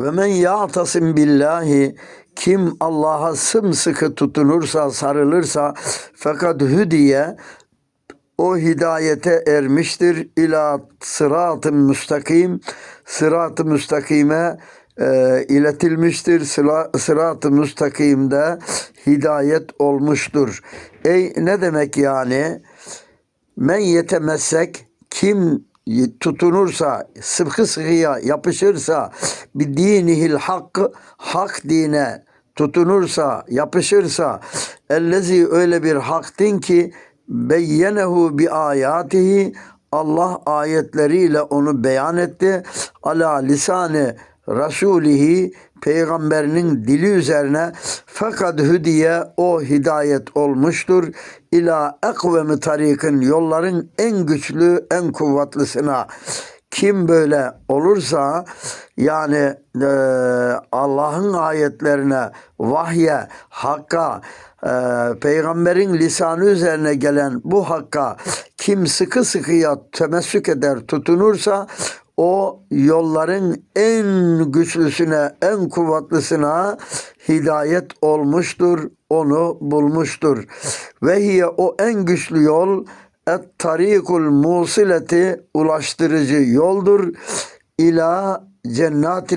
Ve men ya'tasim billahi kim Allah'a sımsıkı tutunursa, sarılırsa fakat hüdiye o hidayete ermiştir ila sırat-ı müstakim sırat-ı müstakime e, iletilmiştir Sıra- sırat-ı müstakimde hidayet olmuştur. Ey ne demek yani? Men yetemessek kim tutunursa, sıkı sıkıya yapışırsa bir dinihil hakkı hak dine tutunursa, yapışırsa ellezi öyle bir hak din ki beyyenehu bi ayatihi Allah ayetleriyle onu beyan etti. Ala lisanı Rasulihi peygamberinin dili üzerine fakat hüdiye o hidayet olmuştur. İla ekvemi tarikin yolların en güçlü en kuvvetlısına kim böyle olursa yani e, Allah'ın ayetlerine, vahye, hakka, e, peygamberin lisanı üzerine gelen bu hakka kim sıkı sıkıya temessük eder, tutunursa o yolların en güçlüsüne, en kuvvetlisine hidayet olmuştur, onu bulmuştur. Ve hiye o en güçlü yol et tarikul musileti ulaştırıcı yoldur ila cennet